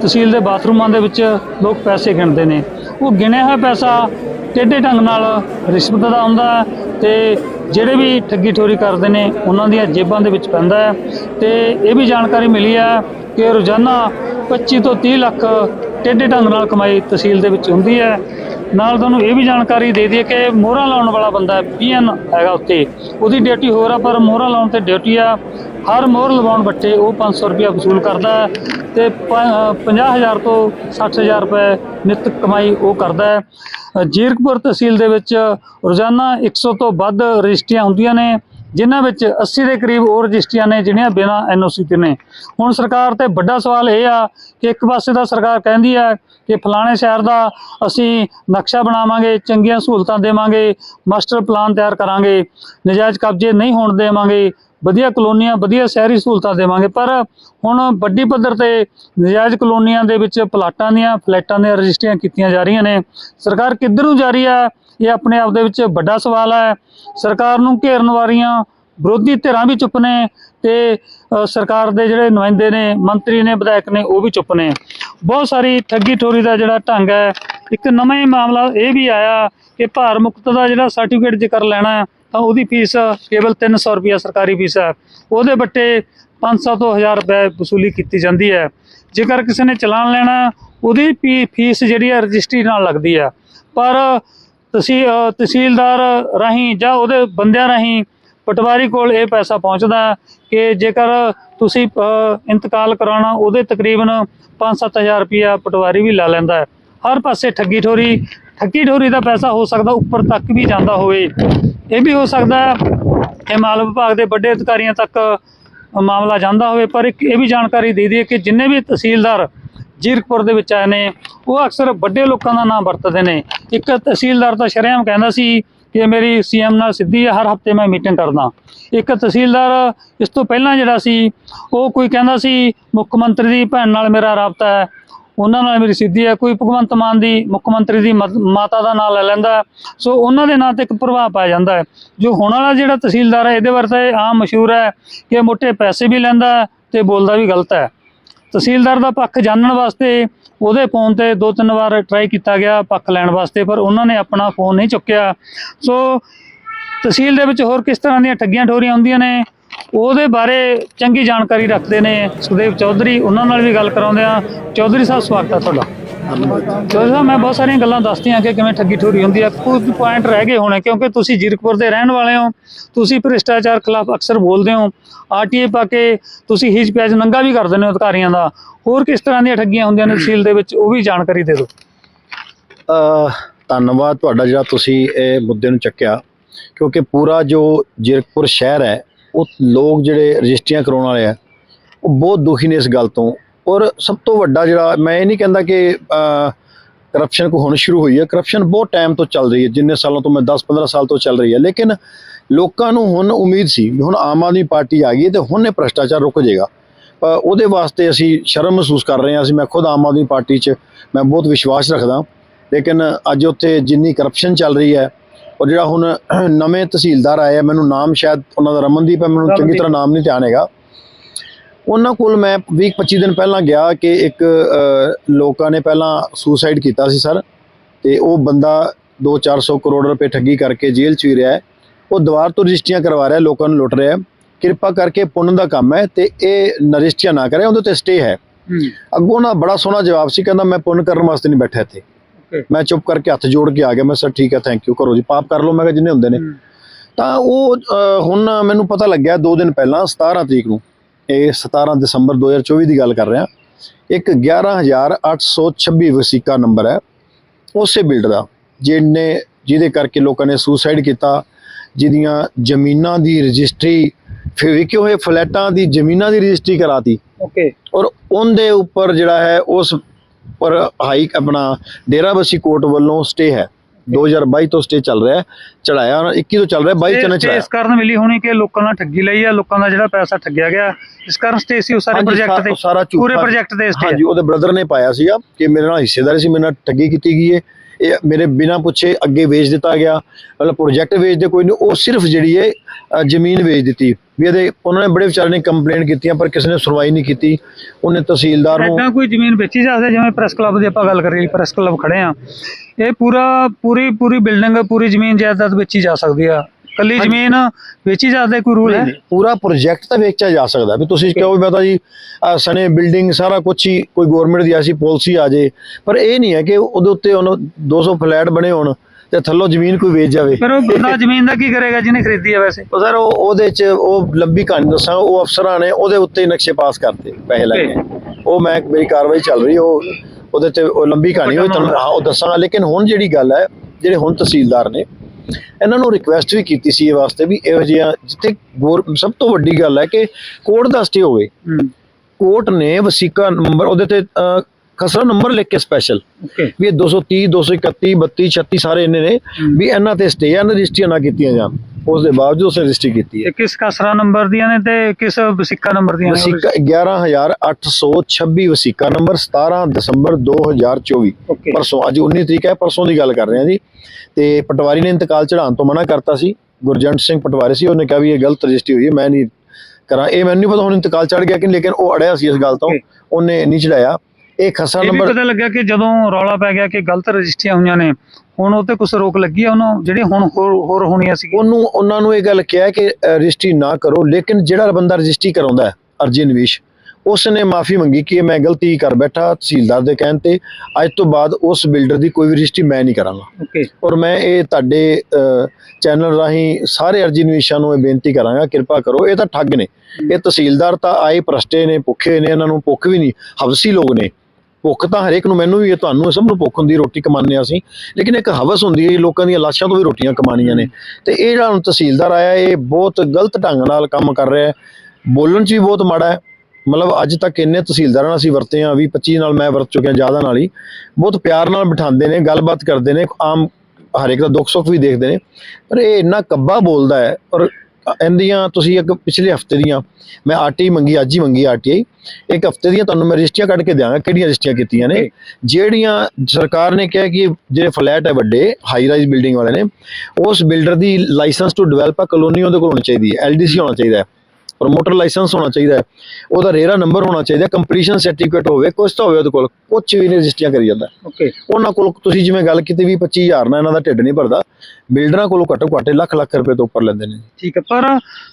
ਤਹਿਸੀਲ ਦੇ ਬਾਥਰੂਮਾਂ ਦੇ ਵਿੱਚ ਲੋਕ ਪੈਸੇ ਗਿਣਦੇ ਨੇ। ਉਹ ਗਿਣਿਆ ਹੋਇਆ ਪੈਸਾ ਟੇਢੇ ਢੰਗ ਨਾਲ ਰਿਸ਼ਵਤ ਦਾ ਆਉਂਦਾ ਹੈ ਤੇ ਜਿਹੜੇ ਵੀ ਠੱਗੀ ਠੋਰੀ ਕਰਦੇ ਨੇ, ਉਹਨਾਂ ਦੀਆਂ ਜੇਬਾਂ ਦੇ ਵਿੱਚ ਪੈਂਦਾ ਹੈ। ਤੇ ਇਹ ਵੀ ਜਾਣਕਾਰੀ ਮਿਲੀ ਹੈ ਕਿ ਰੋਜ਼ਾਨਾ 25 ਤੋਂ 30 ਲੱਖ ਟੇਢੇ ਢੰਗ ਨਾਲ ਕਮਾਈ ਤਹਿਸੀਲ ਦੇ ਵਿੱਚ ਹੁੰਦੀ ਹੈ। ਨਾਲ ਤੁਹਾਨੂੰ ਇਹ ਵੀ ਜਾਣਕਾਰੀ ਦੇ ਦਈਏ ਕਿ ਮੋਹਰਾਂ ਲਾਉਣ ਵਾਲਾ ਬੰਦਾ ਪੀਐਨ ਹੈਗਾ ਉੱਤੇ ਉਹਦੀ ਡਿਊਟੀ ਹੋਰ ਆ, ਪਰ ਮੋਹਰਾਂ ਲਾਉਣ ਤੇ ਡਿਊਟੀ ਆ। ਹਰ ਮੋਹਰ ਲਵਾਉਣ ਬੱਟੇ ਉਹ 500 ਰੁਪਇਆ ਵਸੂਲ ਕਰਦਾ ਹੈ ਤੇ 50000 ਤੋਂ 60000 ਰੁਪਏ ਨਿਤ ਕਮਾਈ ਉਹ ਕਰਦਾ ਹੈ। ਜੀਰਕਪੁਰ ਤਹਿਸੀਲ ਦੇ ਵਿੱਚ ਰੋਜ਼ਾਨਾ 100 ਤੋਂ ਵੱਧ ਰਜਿਸਟਰੀਆਂ ਹੁੰਦੀਆਂ ਨੇ। ਜਿਨ੍ਹਾਂ ਵਿੱਚ 80 ਦੇ ਕਰੀਬ ਉਹ ਰਜਿਸਟਰੀਆਂ ਨੇ, ਜਿਹੜੀਆਂ ਬਿਨਾਂ ਐਨਓਸੀ ਤੇ ਨੇ। ਹੁਣ ਸਰਕਾਰ ਤੇ ਵੱਡਾ ਸਵਾਲ ਇਹ ਆ ਕਿ ਇੱਕ ਪਾਸੇ ਤਾਂ ਸਰਕਾਰ ਕਹਿੰਦੀ ਹੈ ਕਿ ਫਲਾਣੇ ਸ਼ਹਿਰ ਦਾ ਅਸੀਂ ਨਕਸ਼ਾ ਬਣਾਵਾਂਗੇ, ਚੰਗੀਆਂ ਸਹੂਲਤਾਂ ਦੇਵਾਂਗੇ, ਮਾਸਟਰ ਪਲਾਨ ਤਿਆਰ ਕਰਾਂਗੇ, ਨਜਾਇਜ਼ ਕਬਜ਼ੇ ਨਹੀਂ ਹੋਣ ਦੇਵਾਂਗੇ, ਵਧੀਆ ਕਲੋਨੀਆਂ, ਵਧੀਆ ਸ਼ਹਿਰੀ ਸਹੂਲਤਾਂ ਦੇਵਾਂਗੇ। ਪਰ ਹੁਣ ਵੱਡੀ ਪੱਧਰ ਤੇ ਨਜਾਇਜ਼ ਕਲੋਨੀਆਂ ਦੇ ਵਿੱਚ ਪਲਾਟਾਂ ਦੀਆਂ, ਫਲੈਟਾਂ ਦੀਆਂ ਰਜਿਸਟਰੀਆਂ ਕੀਤੀਆਂ ਜਾ ਰਹੀਆਂ ਨੇ। ਸਰਕਾਰ ਕਿੱਧਰ ਨੂੰ ਜਾ ਰਹੀ ਹੈ ਇਹ ਆਪਣੇ ਆਪ ਦੇ ਵਿੱਚ ਵੱਡਾ ਸਵਾਲ ਹੈ। ਸਰਕਾਰ ਨੂੰ ਘੇਰਨ ਵਾਲੀਆਂ ਵਿਰੋਧੀ ਧਿਰਾਂ ਵੀ ਚੁੱਪ ਨੇ ਤੇ ਸਰਕਾਰ ਦੇ ਜਿਹੜੇ ਨੁਮਾਇੰਦੇ ਨੇ, ਮੰਤਰੀ ਨੇ, ਵਿਧਾਇਕ ਨੇ, ਉਹ ਵੀ ਚੁੱਪ ਨੇ। ਬਹੁਤ ਸਾਰੀ ਠੱਗੀ ਠੋਰੀ ਦਾ ਜਿਹੜਾ ਢੰਗ ਹੈ, ਇੱਕ ਨਵਾਂ ਹੀ ਮਾਮਲਾ ਇਹ ਵੀ ਆਇਆ ਕਿ ਭਾਰ ਮੁਕਤ ਦਾ ਜਿਹੜਾ ਸਰਟੀਫਿਕੇਟ ਜੇਕਰ ਲੈਣਾ ਤਾਂ ਉਹਦੀ ਫੀਸ ਕੇਵਲ 300 ਰੁਪਿਆ ਸਰਕਾਰੀ ਫੀਸ ਹੈ। ਉਹਦੇ ਬੱਟੇ 500 ਤੋਂ 1000 ਰੁਪਏ ਵਸੂਲੀ ਕੀਤੀ ਜਾਂਦੀ ਹੈ। ਜੇਕਰ ਕਿਸੇ ਨੇ ਚਲਾਨ ਲੈਣਾ ਉਹਦੀ ਫੀ- ਫੀਸ ਜਿਹੜੀ ਹੈ ਰਜਿਸਟਰੀ ਨਾਲ ਲੱਗਦੀ ਹੈ। ਪਰ ਤਹਿਸੀਲ ਤਹਿਸੀਲਦਾਰ ਰਾਹੀਂ ਜਾਂ ਉਹਦੇ ਬੰਦਿਆਂ ਰਾਹੀਂ ਪਟਵਾਰੀ ਕੋਲ ਇਹ ਪੈਸਾ ਪਹੁੰਚਦਾ ਕਿ ਜੇਕਰ ਤੁਸੀਂ ਇੰਤਕਾਲ ਕਰਾਉਣਾ, ਉਹਦੇ ਤਕਰੀਬਨ 5-7000 ਰੁਪਿਆ ਪਟਵਾਰੀ ਵੀ ਲਾ ਲੈਂਦਾ ਹੈ। ਹਰ ਪਾਸੇ ਠੱਗੀ ਠੋਰੀ ਠੱਗੀ ਠੋਰੀ ਦਾ ਪੈਸਾ ਹੋ ਸਕਦਾ ਉੱਪਰ ਤੱਕ ਵੀ ਜਾਂਦਾ ਹੋਵੇ। ਇਹ ਵੀ ਹੋ ਸਕਦਾ ਹੈ ਕਿ ਮਾਲ ਵਿਭਾਗ ਦੇ ਵੱਡੇ ਅਧਿਕਾਰੀਆਂ ਤੱਕ ਮਾਮਲਾ ਜਾਂਦਾ ਹੋਵੇ, ਪਰ ਇੱਕ ਇਹ ਵੀ ਜਾਣਕਾਰੀ ਦੇ ਦਈਏ ਕਿ ਜਿੰਨੇ ਵੀ ਤਹਿਸੀਲਦਾਰ ਜੀਰਕਪੁਰ ਦੇ ਵਿੱਚ ਆਏ ਨੇ। ਉਹ ਅਕਸਰ ਵੱਡੇ ਲੋਕਾਂ ਦਾ ਨਾਮ ਵਰਤਦੇ ਨੇ। ਇੱਕ ਤਹਿਸੀਲਦਾਰ ਤਾਂ ਸ਼ਰੇਆਮ ਕਹਿੰਦਾ ਸੀ ਕਿ ਮੇਰੀ ਸੀਐਮ ਨਾਲ ਸਿੱਧੀ ਹੈ, ਹਰ ਹਫ਼ਤੇ ਮੈਂ ਮੀਟਿੰਗ ਕਰਦਾ। ਇੱਕ ਤਹਿਸੀਲਦਾਰ ਇਸ ਤੋਂ ਪਹਿਲਾਂ ਜਿਹੜਾ ਸੀ, ਉਹ ਕੋਈ ਕਹਿੰਦਾ ਸੀ, ਮੁੱਖ ਮੰਤਰੀ ਦੀ ਭੈਣ ਨਾਲ ਮੇਰਾ ਰਾਬਤਾ ਹੈ। ਉਹਨਾਂ ਨਾਲ ਮੇਰੀ ਸਿੱਧੀ ਹੈ। ਕੋਈ ਭਗਵੰਤ ਮਾਨ ਦੀ, ਮੁੱਖ ਮੰਤਰੀ ਦੀ ਮਤ- ਮਾਤਾ ਦਾ ਨਾਮ ਲੈ ਲੈਂਦਾ ਸੋ ਉਹਨਾਂ ਦੇ ਨਾਂ ਤੇ ਇੱਕ ਪ੍ਰਭਾਵ ਪੈ ਜਾਂਦਾ ਹੈ। ਜੋ ਹੁਣ ਵਾਲਾ ਜਿਹੜਾ ਤਹਿਸੀਲਦਾਰ ਹੈ, ਇਹਦੇ ਬਾਰੇ ਤਾਂ ਇਹ ਆਮ ਮਸ਼ਹੂਰ ਹੈ ਕਿ ਮੋٹے ਪੈਸੇ ਵੀ ਲੈਂਦਾ ਹੈ ਤੇ ਬੋਲਦਾ ਵੀ ਗਲਤ ਹੈ। ਤਹਿਸੀਲਦਾਰ ਦਾ ਪੱਖ ਜਾਣਨ ਵਾਸਤੇ ਉਹਦੇ ਫੋਨ ਤੇ ਦੋ ਤਿੰਨ ਵਾਰ ਟਰਾਈ ਕੀਤਾ ਗਿਆ ਪੱਖ ਲੈਣ ਵਾਸਤੇ, ਪਰ ਉਹਨਾਂ ਨੇ ਆਪਣਾ ਫੋਨ ਨਹੀਂ ਚੁੱਕਿਆ। ਸੋ ਤਹਿਸੀਲ ਦੇ ਵਿੱਚ ਹੋਰ ਕਿਸ ਤਰ੍ਹਾਂ ਦੀਆਂ ਠੱਗੀਆਂ ਠੋਰੀਆਂ ਹੁੰਦੀਆਂ ਨੇ, ਉਹਦੇ ਬਾਰੇ ਚੰਗੀ ਜਾਣਕਾਰੀ ਰੱਖਦੇ ਨੇ ਸੁਦੇਵ ਚੌਧਰੀ। ਉਹਨਾਂ ਨਾਲ ਵੀ ਗੱਲ ਕਰਾਉਂਦੇ ਆ ਚੌਧਰੀ ਸਾਹਿਬ, ਸਵਾਗਤ ਹੈ ਤੁਹਾਡਾ। ਚੌਧਰੀ ਸਾਹਿਬ ਮੈਂ ਬਹੁਤ ਸਾਰੀਆਂ ਗੱਲਾਂ ਦੱਸਤੀਆਂ ਕਿ ਕਿਵੇਂ ਠੱਗੀ ਠੋਰੀ ਹੁੰਦੀ ਹੈ ਕੁਝ ਪੁਆਇੰਟ ਰਹਿ ਗਏ ਹੋਣੇ ਕਿਉਂਕਿ ਤੁਸੀਂ ਜੀਰਕਪੁਰ ਦੇ ਰਹਿਣ ਵਾਲੇ ਹੋ। ਤੁਸੀਂ ਭ੍ਰਿਸ਼ਟਾਚਾਰ ਖਿਲਾਫ ਅਕਸਰ ਬੋਲਦੇ ਹੋ। ਆਰਟੀਏ ਪਾ ਕੇ ਤੁਸੀਂ ਹਿਜ਼ ਪਿਆਜ ਨੰਗਾ ਵੀ ਕਰ ਦਿੰਦੇ ਹੋ ਅਧਿਕਾਰੀਆਂ ਦਾ। ਹੋਰ ਕਿਸ ਤਰ੍ਹਾਂ ਦੀਆਂ ਠੱਗੀਆਂ ਹੁੰਦੀਆਂ ਨੇ ਤਹਿਸੀਲ ਦੇ ਵਿੱਚ ਉਹ ਵੀ ਜਾਣਕਾਰੀ ਦੇ ਦਿਓ। ਅ, ਧੰਨਵਾਦ ਤੁਹਾਡਾ ਜਿਹੜਾ ਤੁਸੀਂ ਇਹ ਮੁੱਦੇ ਨੂੰ ਚੱਕਿਆ। ਕਿਉਂਕਿ ਪੂਰਾ ਜੋ ਜੀਰਕਪੁਰ ਸ਼ਹਿਰ ਹੈ ਉਹ ਲੋਕ ਜਿਹੜੇ ਰਜਿਸਟਰੀਆਂ ਕਰਾਉਣ ਵਾਲੇ ਆ ਉਹ ਬਹੁਤ ਦੁਖੀ ਨੇ ਇਸ ਗੱਲ ਤੋਂ। ਔਰ ਸਭ ਤੋਂ ਵੱਡਾ ਜਿਹੜਾ ਮੈਂ ਇਹ ਨਹੀਂ ਕਹਿੰਦਾ ਕਿ ਕਰਪਸ਼ਨ ਕੋ ਹੁਣ ਸ਼ੁਰੂ ਹੋਈ ਹੈ। ਕਰਪਸ਼ਨ ਬਹੁਤ ਟਾਈਮ ਤੋਂ ਚੱਲ ਰਹੀ ਹੈ। ਜਿੰਨੇ ਸਾਲਾਂ ਤੋਂ ਮੈਂ 10-15 ਸਾਲ ਤੋਂ ਚੱਲ ਰਹੀ ਹੈ। ਲੇਕਿਨ ਲੋਕਾਂ ਨੂੰ ਹੁਣ ਉਮੀਦ ਸੀ ਹੁਣ ਆਮ ਆਦਮੀ ਪਾਰਟੀ ਆ ਗਈ ਹੈ ਤੇ ਹੁਣ ਇਹ ਭ੍ਰਸ਼ਟਾਚਾਰ ਰੁਕ ਜਾਏਗਾ। ਉਹਦੇ ਵਾਸਤੇ ਅਸੀਂ ਸ਼ਰਮ ਮਹਿਸੂਸ ਕਰ ਰਹੇ ਹਾਂ। ਅਸੀਂ ਮੈਂ ਖੁਦ ਆਮ ਆਦਮੀ ਪਾਰਟੀ 'ਚ ਮੈਂ ਬਹੁਤ ਵਿਸ਼ਵਾਸ ਰੱਖਦਾ ਲੇਕਿਨ ਅੱਜ ਉੱਥੇ ਜਿੰਨੀ ਕਰਪਸ਼ਨ ਚੱਲ ਰਹੀ ਹੈ ਔਰ ਜਿਹੜਾ ਹੁਣ ਨਵੇਂ ਤਹਿਸੀਲਦਾਰ ਆਏ ਆ ਮੈਨੂੰ ਨਾਮ ਸ਼ਾਇਦ ਉਹਨਾਂ ਦਾ ਰਮਨਦੀਪ ਹੈ ਮੈਨੂੰ ਚੰਗੀ ਤਰ੍ਹਾਂ ਨਾਮ ਨਹੀਂ ਧਿਆਨ ਹੈਗਾ। ਉਹਨਾਂ ਕੋਲ ਮੈਂ 20 25 ਦਿਨ ਪਹਿਲਾਂ ਗਿਆ ਕਿ ਇੱਕ ਲੋਕਾਂ ਨੇ ਪਹਿਲਾਂ ਸੁਸਾਈਡ ਕੀਤਾ ਸੀ ਸਰ ਤੇ ਉਹ ਬੰਦਾ 2-400 ਕਰੋੜ ਰੁਪਏ ਠੱਗੀ ਕਰਕੇ ਜੇਲ੍ਹ 'ਚ ਵੀ ਰਿਹਾ ਹੈ। ਉਹ ਦੁਬਾਰ ਤੋਂ ਰਜਿਸਟਰੀਆਂ ਕਰਵਾ ਰਿਹਾ ਲੋਕਾਂ ਨੂੰ ਲੁੱਟ ਰਿਹਾ ਹੈ। ਕਿਰਪਾ ਕਰਕੇ ਪੁੰਨ ਦਾ ਕੰਮ ਹੈ ਤੇ ਇਹ ਰਜਿਸਟਰੀਆਂ ਨਾ ਕਰੇ ਉਹਦੇ ਤੇ ਸਟੇ ਹੈ। ਅੱਗੋਂ ਨਾ ਬੜਾ ਸੋਹਣਾ ਜਵਾਬ ਸੀ ਕਹਿੰਦਾ ਮੈਂ ਪੁੰਨ ਕਰਨ ਵਾਸਤੇ ਨਹੀਂ ਬੈਠਾ ਇੱਥੇ। ਮੈਂ ਚੁੱਪ ਕਰਕੇ ਹੱਥ ਜੋੜ ਕੇ ਆ ਗਿਆ ਮੈਂ ਸਰ ਠੀਕ ਹੈ ਥੈਂਕ ਯੂ ਕਰੋ ਜੀ ਪਾਪ ਕਰ ਲਓ। ਮੈਂ ਕਿਹਾ ਜਿੰਨੇ ਹੁੰਦੇ ਨੇ। ਤਾਂ ਉਹ ਹੁਣ ਮੈਨੂੰ ਪਤਾ ਲੱਗਿਆ 2 ਦਿਨ ਪਹਿਲਾਂ 17 ਤਰੀਕ ਨੂੰ। ਇਹ 17 ਦਸੰਬਰ 2024 ਦੀ ਗੱਲ ਕਰ ਰਿਹਾ। ਇੱਕ 11826 ਵਸੀਕਾ ਨੰਬਰ ਹੈ। ਉਸੇ ਬਿਲਡਰ ਦਾ ਜਿਹਨੇ ਜਿਹਦੇ ਕਰਕੇ ਲੋਕਾਂ ਨੇ ਸੁਸਾਈਡ ਕੀਤਾ ਜਿਹਦੀਆਂ ਜ਼ਮੀਨਾਂ ਦੀ ਰਜਿਸਟਰੀ ਫਿਰ ਵੀ ਕਿਉਂ ਇਹ ਫਲੈਟਾਂ ਦੀ ਜ਼ਮੀਨਾਂ ਦੀ ਰਜਿਸਟਰੀ ਕਰਾਤੀ। ਓਕੇ ਔਰ ਉਹਦੇ ਉੱਪਰ ਜਿਹੜਾ ਹੈ ਉਸ ਪਰ ਹਾਈ ਆਪਣਾ ਡੇਰਾਬੱਸੀ ਕੋਰਟ ਵੱਲੋਂ ਸਟੇ ਹੈ। 2022 ਤੋਂ ਸਟੇ ਚੱਲ ਰਿਹਾ ਹੈ ਚੜਾਇਆ 21 ਤੋਂ ਚੱਲ ਰਿਹਾ 22 ਚ ਨਾ ਚੜਾਇਆ। ਇਸ ਕਾਰਨ ਮਿਲੀ ਹੋਣੀ ਕਿ ਲੋਕਾਂ ਨਾਲ ਠੱਗੀ ਲਈ ਆ ਲੋਕਾਂ ਦਾ ਜਿਹੜਾ ਪੈਸਾ ਠੱਗਿਆ ਗਿਆ। ਇਸ ਕਾਰਨ ਸਟੇ ਸੀ ਉਹ ਸਾਰੇ ਪ੍ਰੋਜੈਕਟ ਤੇ ਪੂਰੇ ਪ੍ਰੋਜੈਕਟ ਤੇ stay ਹਾਂਜੀ ਉਹਦੇ ਬ੍ਰਦਰ ਨੇ ਪਾਇਆ ਸੀਗਾ ਕਿ ਮੇਰੇ ਨਾਲ ਹਿੱਸੇਦਾਰੀ ਸੀ ਮੇਰੇ ਨਾਲ ਠੱਗੀ ਕੀਤੀ ਗਈ ਹੈ ਇਹ ਮੇਰੇ ਬਿਨਾ ਪੁੱਛੇ ਅੱਗੇ ਵੇਚ ਦਿੱਤਾ ਗਿਆ। ਮਤਲਬ ਪ੍ਰੋਜੈਕਟ ਵੇਚਦੇ ਕੋਈ ਨਹੀਂ ਉਹ ਸਿਰਫ ਜਿਹੜੀ ਹੈ ਜ਼ਮੀਨ ਵੇਚ ਦਿੱਤੀ। ਵੀ ਇਹਦੇ ਉਹਨਾਂ ਨੇ ਬੜੇ ਵਿਚਾਰੇ ਨੇ ਕੰਪਲੇਂਟ ਕੀਤੀਆਂ ਪਰ ਕਿਸੇ ਨੇ ਸੁਣਵਾਈ ਨਹੀਂ ਕੀਤੀ। ਉਹਨੇ ਤਹਿਸੀਲਦਾਰ ਨੂੰ ਐਦਾਂ ਕੋਈ ਜ਼ਮੀਨ ਵੇਚੀ ਜਾ ਸਕਦੀ ਜਿਵੇਂ ਪ੍ਰੈਸ ਕਲੱਬ ਦੀ ਆਪਾਂ ਗੱਲ ਕਰੀਏ ਪ੍ਰੈਸ ਕਲੱਬ ਖੜੇ ਆ। ਇਹ ਪੂਰਾ ਪੂਰੀ ਪੂਰੀ ਬਿਲਡਿੰਗ ਪੂਰੀ ਜ਼ਮੀਨ ਜਾਇਦਾਦ ਵੇਚੀ ਜਾ ਸਕਦੀ ਆ। ਕੱਲੀ ਜ਼ਮੀਨ ਵੇਚੀ ਜਾ ਸਕਦੀ ਕੋਈ ਰੂਲ ਹੈ? ਪੂਰਾ ਪ੍ਰੋਜੈਕਟ ਤਾਂ ਵੇਚਿਆ ਜਾ ਸਕਦਾ ਵੀ ਤੁਸੀਂ ਕਹੋ ਵੀ ਮੈਂ ਤਾਂ ਜੀ ਸਣੇ ਬਿਲਡਿੰਗ ਸਾਰਾ ਕੁਝ ਹੀ ਕੋਈ ਗਵਰਨਮੈਂਟ ਦੀ ਐਸੀ ਪਾਲਿਸੀ ਆ ਜੇ। ਪਰ ਇਹ ਨਹੀਂ ਹੈ ਕਿ ਉਹਦੇ ਉੱਤੇ ਉਹਨੂੰ 200 ਫਲੈਟ ਬਣੇ ਹੋਣ ਤੇ ਥੱਲੋਂ ਜ਼ਮੀਨ ਕੋਈ ਵੇਚ ਜਾਵੇ। ਪਰ ਉਹ ਬੰਦਾ ਜ਼ਮੀਨ ਦਾ ਕੀ ਕਰੇਗਾ ਜਿਹਨੇ ਖਰੀਦੀ ਆ ਵੈਸੇ? ਉਹ ਸਰ ਉਹ ਉਹਦੇ ਚ ਉਹ ਲੰਬੀ ਕਹਾਣੀ ਦੱਸਾਂ ਉਹ ਅਫਸਰਾਂ ਨੇ ਉਹਦੇ ਉੱਤੇ ਨਕਸ਼ੇ ਪਾਸ ਕਰਤੇ ਪੈਸੇ ਲੈ ਕੇ। ਉਹ ਮੈਂ ਮੇਰੀ ਕਾਰਵਾਈ ਚੱਲ ਰਹੀ ਉਹ ਉਹਦੇ ਤੇ ਉਹ ਲੰਬੀ ਕਹਾਣੀ ਹੋਈ ਤੁਹਾਨੂੰ ਹਾਂ ਉਹ ਦੱਸਾਂਗਾ। ਲੇਕਿਨ ਹੁਣ ਜਿਹੜੀ ਗੱਲ ਹੈ ਜਿਹੜੇ ਹੁਣ ਤਹਿਸੀਲਦਾਰ ਨੇ ਇਹਨਾਂ ਨੂੰ ਰਿਕੁਐਸਟ ਵੀ ਕੀਤੀ ਸੀ ਇਹ ਵਾਸਤੇ ਵੀ ਇਹੋ ਜਿਹੀਆਂ ਜਿੱਥੇ ਗੌਰ ਸਭ ਤੋਂ ਵੱਡੀ ਗੱਲ ਹੈ ਕਿ ਕੋਰਟ ਦਾ ਸਟੇ ਹੋਵੇ। ਕੋਰਟ ਨੇ ਵਸੀਕਾ ਨੰਬਰ ਉਹਦੇ ਤੇ ਖਸਰਾ ਨੰਬਰ ਲਿਖ ਕੇ ਸਪੈਸ਼ਲ ਵੀ ਇਹ 230 231 32 36 ਸਾਰੇ ਇੰਨੇ ਨੇ ਵੀ ਇਹਨਾਂ ਤੇ ਸਟੇ ਆ ਰਜਿਸਟਰੀਆਂ ਨਾ ਕੀਤੀਆਂ ਜਾਣ। ਉਸ ਦੇ ਬਾਵਜੂਦ ਉਸੇ ਰਜਿਸਟਰੀ ਕੀਤੀ ਹੈ। ਕਿਸ ਕਸਰਾ ਨੰਬਰ ਦੀਆਂ ਨੇ ਤੇ ਕਿਸ ਵਸਿੱਕਾ ਨੰਬਰ ਦੀਆਂ ਨੇ? ਵਸੀਕਾ 11826 ਵਸੀਕਾ ਨੰਬਰ 17 ਦਸੰਬਰ 2024 ਓਕੇ ਪਰਸੋਂ ਅੱਜ 19 ਤਰੀਕ ਹੈ ਪਰਸੋਂ ਦੀ ਗੱਲ ਕਰ ਰਹੇ ਹਾਂ ਜੀ। ਤੇ ਪਟਵਾਰੀ ਨੇ ਇੰਤਕਾਲ ਚੜਾਉਣ ਤੋਂ ਮਨਾ ਕਰਤਾ ਸੀ। ਗੁਰਜੰਟ ਸਿੰਘ ਪਟਵਾਰੀ ਸੀ ਉਹਨੇ ਕਿਹਾ ਵੀ ਇਹ ਗਲਤ ਰਜਿਸਟਰੀ ਹੋਈ ਹੈ ਮੈਂ ਨਹੀਂ ਕਰਾਂ। ਇਹ ਮੈਨੂੰ ਨਹੀਂ ਪਤਾ ਹੁਣ ਇੰਤਕਾਲ ਚੜ ਗਿਆ ਕਿ ਲੇਕਿਨ ਉਹ ਅੜਿਆ ਸੀ ਇਸ ਗੱਲ ਤੋਂ. ਉਹਨੇ ਨਹੀਂ ਚੜਾਇਆ ਇਹ ਖਸਰਾ ਇਹ ਵੀ ਨੰਬਰ ਪਤਾ ਲੱਗਿਆ ਕਿ ਜਦੋਂ ਰੌਲਾ ਪੈ ਗਿਆ ਕਿ ਗਲਤ ਰਜਿਸਟਰੀਆਂ ਹੋਈਆਂ ਨੇ ਹੁਣ ਉਹ ਤੇ ਕੁਝ ਰੋਕ ਲੱਗੀ ਆ ਉਹਨੂੰ ਜਿਹੜੀ ਹੁਣ ਹੋਰ ਹੋਰ ਹੋਣੀਆਂ ਸੀ। ਉਹਨੂੰ ਉਹਨਾਂ ਨੂੰ ਇਹ ਗੱਲ ਕਿਹਾ ਕਿ ਅ, ਰਜਿਸਟਰੀ ਨਾ ਕਰੋ ਲੇਕਿਨ ਜਿਹੜਾ ਬੰਦਾ ਰਜਿਸਟਰੀ ਕਰਾਉਂਦਾ ਹੈ ਅਰਜੀ ਨਿਵੇਸ਼ ਉਸ ਨੇ ਮਾਫੀ ਮੰਗੀ ਕਿ ਮੈਂ ਗਲਤੀ ਕਰ ਬੈਠਾ ਤਹਿਸੀਲਦਾਰ ਦੇ ਕਹਿਣ ਤੇ ਅੱਜ ਤੋਂ ਬਾਅਦ ਉਸ ਬਿਲਡਰ ਦੀ ਕੋਈ ਵੀ ਰਜਿਸਟਰੀ ਮੈਂ ਨਹੀਂ ਕਰਾਂਗਾ। ਓਕੇ। ਔਰ ਮੈਂ ਇਹ ਤੁਹਾਡੇ ਚੈਨਲ ਰਾਹੀਂ ਸਾਰੇ ਅਰਜੀ ਨਿਵੇਸ਼ਾਂ ਨੂੰ ਇਹ ਬੇਨਤੀ ਕਰਾਂਗਾ ਕਿਰਪਾ ਕਰੋ ਇਹ ਤਾਂ ਠੱਗ ਨੇ। ਇਹ ਤਹਿਸੀਲਦਾਰ ਤਾਂ ਆਏ ਪ੍ਰਸਟੇ ਨੇ ਭੁੱਖੇ ਨੇ ਇਹਨਾਂ ਨੂੰ ਭੁੱਖ ਵੀ ਨਹੀਂ ਹਵਸੀ ਲੋਕ ਨੇ। ਭੁੱਖ ਤਾਂ ਹਰੇਕ ਨੂੰ, ਮੈਨੂੰ ਵੀ ਇਹ ਤੁਹਾਨੂੰ ਸਭ ਨੂੰ ਭੁੱਖ ਹੁੰਦੀ ਰੋਟੀ ਕਮਾਉਂਦੇ ਹਾਂ ਅਸੀਂ। ਲੇਕਿਨ ਇੱਕ ਹਵਸ ਹੁੰਦੀ ਹੈ ਲੋਕਾਂ ਦੀਆਂ ਲਾਸ਼ਾਂ ਤੋਂ ਵੀ ਰੋਟੀਆਂ ਕਮਾਉਣੀਆਂ ਨੇ। ਤੇ ਇਹ ਜਿਹੜਾ ਹੁਣ ਤਹਿਸੀਲਦਾਰ ਆਇਆ, ਇਹ ਬਹੁਤ ਗਲਤ ਢੰਗ ਨਾਲ ਕੰਮ ਕਰ ਰਿਹਾ ਹੈ। ਬੋਲਣ 'ਚ ਵੀ ਬਹੁਤ ਮਾੜਾ ਹੈ। ਮਤਲਬ ਅੱਜ ਤੱਕ ਇੰਨੇ ਤਹਿਸੀਲਦਾਰਾਂ ਨਾਲ ਅਸੀਂ ਵਰਤੇ ਹਾਂ 20 25 ਨਾਲ ਮੈਂ ਵਰਤ ਚੁੱਕਿਆ, ਜ਼ਿਆਦਾ ਨਾਲ ਹੀ। ਬਹੁਤ ਪਿਆਰ ਨਾਲ ਬਿਠਾਉਂਦੇ ਨੇ, ਗੱਲਬਾਤ ਕਰਦੇ ਨੇ, ਆਮ ਹਰੇਕ ਦਾ ਦੁੱਖ ਸੁੱਖ ਵੀ ਦੇਖਦੇ ਨੇ। ਪਰ ਇਹ ਇੰਨਾ ਕੱਬਾ ਬੋਲਦਾ ਹੈ ਔਰ ਇਹਦੀਆਂ ਤੁਸੀਂ ਇੱਕ ਪਿਛਲੇ ਹਫ਼ਤੇ ਦੀਆਂ ਮੈਂ ਆਰਟੀਆਈ ਮੰਗੀ, ਅੱਜ ਹੀ ਮੰਗੀ ਆਰਟੀਆਈ ਇੱਕ ਹਫ਼ਤੇ ਦੀਆਂ ਤੁਹਾਨੂੰ ਮੈਂ ਰਜਿਸਟਰੀਆਂ ਕੱਢ ਕੇ ਦਿਆਂਗਾ, ਕਿਹੜੀਆਂ ਰਜਿਸਟਰੀਆਂ ਕੀਤੀਆਂ ਨੇ, ਜਿਹੜੀਆਂ ਸਰਕਾਰ ਨੇ ਕਿਹਾ ਕਿ ਜਿਹੜੇ ਫਲੈਟ ਹੈ ਵੱਡੇ ਹਾਈ ਰਾਈਜ਼ ਬਿਲਡਿੰਗ ਵਾਲੇ ਨੇ, ਉਸ ਬਿਲਡਰ ਦੀ ਲਾਇਸੈਂਸ ਟੂ ਡਿਵੈਲਪ ਆ ਕਲੋਨੀ ਉਹਦੇ ਕੋਲ ਹੋਣੀ ਚਾਹੀਦੀ ਹੈ ਐਲਡੀਸੀ ਹੋਣਾ ਚਾਹੀਦਾ ਹੈ। ਪ੍ਰੋਮੋਟਰ ਲਾਇਸੈਂਸ ਹੋਣਾ ਚਾਹੀਦਾ ਹੈ। ਉਹਦਾ ਰੇਰਾ ਨੰਬਰ ਹੋਣਾ ਚਾਹੀਦਾ ਕੰਪਲੀਸ਼ਨ ਸਰਟੀਫਿਕੇਟ ਹੋਵੇ ਕੁਝ ਤਾਂ ਹੋਵੇ ਉਹਦੇ ਕੋਲ ਕੁਝ ਵੀ ਨਹੀਂ ਰਜਿਸਟਰੀਆਂ ਕਰੀ ਜਾਂਦਾ। ਓਕੇ ਉਹਨਾਂ ਕੋਲ ਤੁਸੀਂ ਜਿਵੇਂ ਗੱਲ ਕੀਤੀ ਵੀ 25000 ਨਾਲ ਇਹਨਾਂ ਦਾ ਢਿੱਡ ਨਹੀਂ ਭਰਦਾ ਬਿਲਡਰਾਂ ਕੋਲੋਂ ਘੱਟੋ ਘੱਟ ਲੱਖ ਲੱਖ ਰੁਪਏ ਤੋਂ ਉੱਪਰ ਲੈਂਦੇ ਨੇ। ਠੀਕ ਹੈ ਪਰ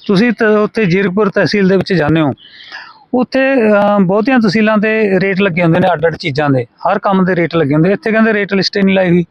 ਤੁਸੀਂ ਉੱਥੇ ਜੀਰਕਪੁਰ ਤਹਿਸੀਲ ਦੇ ਵਿੱਚ ਜਾਂਦੇ ਹੋ। ਉੱਥੇ ਬਹੁਤੀਆਂ ਤਹਿਸੀਲਾਂ ਤੇ ਰੇਟ ਲੱਗੇ ਹੁੰਦੇ ਨੇ ਅੱਡ ਅੱਡ ਚੀਜ਼ਾਂ ਦੇ ਹਰ ਕੰਮ ਦੇ ਰੇਟ ਲੱਗੇ ਹੁੰਦੇ ਇੱਥੇ ਕਹਿੰਦੇ ਰੇਟ ਲਿਸਟੇ ਨਹੀਂ ਲਾਈ ਹੋਈ।